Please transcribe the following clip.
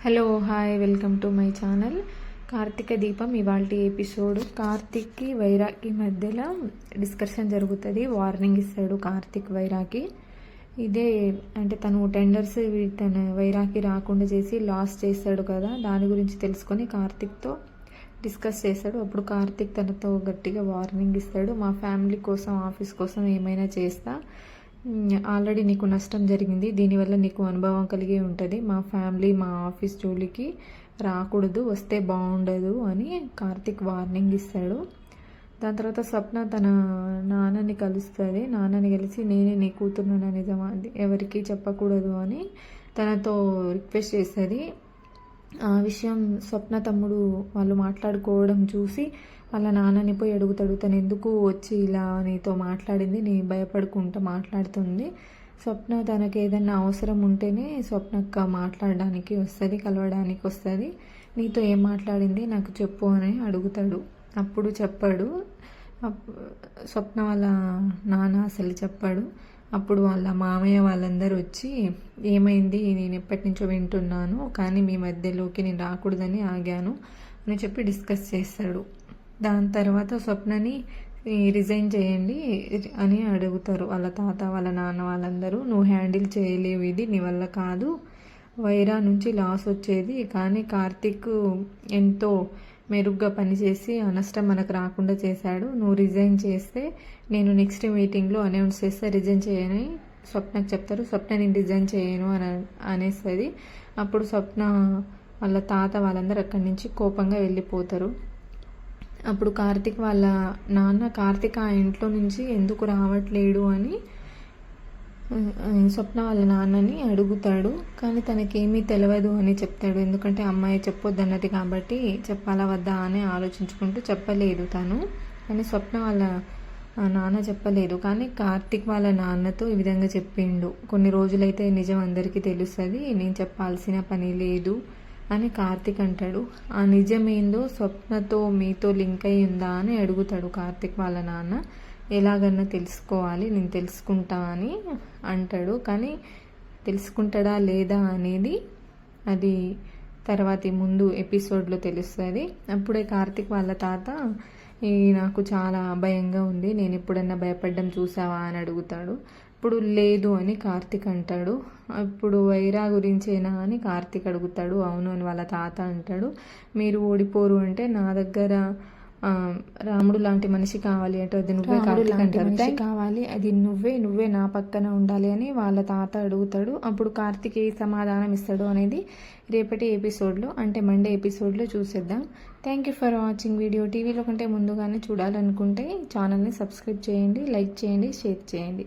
Hello hi welcome to my channel. Karthika Deepam ఇవాళ episode. కార్తీక్కి వైరాకి మధ్యలో discussion జరుగుతుంది. Warning ఇస్తాడు కార్తీక్ వైరాకి ఇదే అంటే తను టెండర్స్ తన వైరాకి రాకుండా చేసి లాస్ చేస్తాడు కదా దాని గురించి తెలుసుకొని కార్తిక్తో డిస్కస్ చేస్తాడు. అప్పుడు కార్తీక్ తనతో గట్టిగా వార్నింగ్ ఇస్తాడు. మా ఫ్యామిలీ కోసం ఆఫీస్ కోసం ఏమైనా చేస్తా. ఆల్రెడీ నీకు నష్టం జరిగింది. దీనివల్ల నీకు అనుభవం కలిగి ఉంటుంది. మా ఫ్యామిలీ మా ఆఫీస్ జోలికి రాకూడదు వస్తే బాగుండదు అని కార్తిక్ వార్నింగ్ ఇస్తాడు. దాని తర్వాత స్వప్న తన నాన్నని కలుస్తుంది. నాన్నని కలిసి నేనే నీ కూతురున్న నిజమా ఎవరికి చెప్పకూడదు అని తనతో రిక్వెస్ట్ చేస్తుంది. ఆ విషయం స్వప్న తమ్ముడు వాళ్ళు మాట్లాడుకోవడం చూసి వాళ్ళ నాన్నని పోయి అడుగుతాడు తను ఎందుకు వచ్చి ఇలా నీతో మాట్లాడింది? నీ భయపడుకుంటూ మాట్లాడుతుంది. స్వప్న తనకి ఏదైనా అవసరం ఉంటేనే స్వప్నక్క మాట్లాడడానికి వస్తుంది కలవడానికి వస్తుంది. నీతో ఏం మాట్లాడింది? నాకు చెప్పు అని అడుగుతాడు. అప్పుడు చెప్పాడు. స్వప్న వాళ్ళ నాన్న అసలు చెప్పాడు. అప్పుడు వాళ్ళ మామయ్య వాళ్ళందరూ వచ్చి ఏమైంది? నేను ఎప్పటి నుంచో వింటున్నాను కానీ మీ మధ్యలోకి నేను రాకూడదని ఆగాను అని చెప్పి డిస్కస్ చేస్తాడు. దాని తర్వాత స్వప్నని రిజైన్ చేయండి అని అడుగుతారు. వాళ్ళ తాత వాళ్ళ నాన్న వాళ్ళందరూ నువ్వు హ్యాండిల్ చేయలేవు ఇది నీ వల్ల కాదు. వైరా నుంచి లాస్ వచ్చేది కానీ కార్తిక్ ఎంతో మెరుగ్గా పనిచేసి ఆ నష్టం మనకు రాకుండా చేశాడు. నువ్వు రిజైన్ చేస్తే నేను నెక్స్ట్ మీటింగ్లో అనౌన్స్ చేస్తే రిజైన్ చేయని స్వప్నకు చెప్తారు. స్వప్న నేను రిజైన్ చేయను అని అనేస్తుంది. అప్పుడు స్వప్న వాళ్ళ తాత వాళ్ళందరూ అక్కడి నుంచి కోపంగా వెళ్ళిపోతారు. అప్పుడు కార్తిక్ వాళ్ళ నాన్న కార్తిక్ ఆ ఇంట్లో నుంచి ఎందుకు రావట్లేడు అని స్వప్న వాళ్ళ నాన్నని అడుగుతాడు కానీ తనకేమీ తెలియదు అని చెప్తాడు. ఎందుకంటే అమ్మాయి చెప్పొద్దు అన్నది కాబట్టి చెప్పాలా వద్దా అని ఆలోచించుకుంటూ చెప్పలేదు తను. కానీ స్వప్న వాళ్ళ నాన్న చెప్పలేదు. కానీ కార్తిక్ వాళ్ళ నాన్నతో ఈ విధంగా చెప్పిండు. కొన్ని రోజులైతే నిజం అందరికీ తెలుస్తుంది. నేను చెప్పాల్సిన పని లేదు. అని కార్తిక్ అంటాడు. ఆ నిజమేందో స్వప్నతో మీతో లింక్ అయి ఉందా అని అడుగుతాడు కార్తిక్ వాళ్ళ నాన్న. ఎలాగన్నా తెలుసుకోవాలి నేను తెలుసుకుంటా అని అంటాడు. కానీ తెలుసుకుంటాడా లేదా అనేది అది తర్వాతి ముందు ఎపిసోడ్లో తెలుస్తుంది. అప్పుడే కార్తిక్ వాళ్ళ తాత ఈ నాకు చాలా భయంగా ఉంది నేను ఎప్పుడన్నా భయపడ్డం చూసావా? అని అడుగుతాడు. ఇప్పుడు లేదు అని కార్తిక్ అంటాడు. ఇప్పుడు వైరా గురించేనా అని కార్తిక్ అడుగుతాడు. అవును అని వాళ్ళ తాత అంటాడు. మీరు ఓడిపోరు అంటే నా దగ్గర రాముడు లాంటి మనిషి కావాలి అంటే అది నువ్వే మనిషి కావాలి అది నువ్వే నువ్వే నా పక్కన ఉండాలి అని వాళ్ళ తాత అడుగుతాడు. అప్పుడు కార్తిక్ ఏ సమాధానం ఇస్తాడు అనేది రేపటి ఎపిసోడ్లో అంటే మండే ఎపిసోడ్లో చూసేద్దాం. Thank you for watching video టీవీలో కంటే ముందుగానే చూడాలనుకుంటే ఛానల్ని సబ్స్క్రైబ్ చేయండి లైక్ చేయండి షేర్ చేయండి.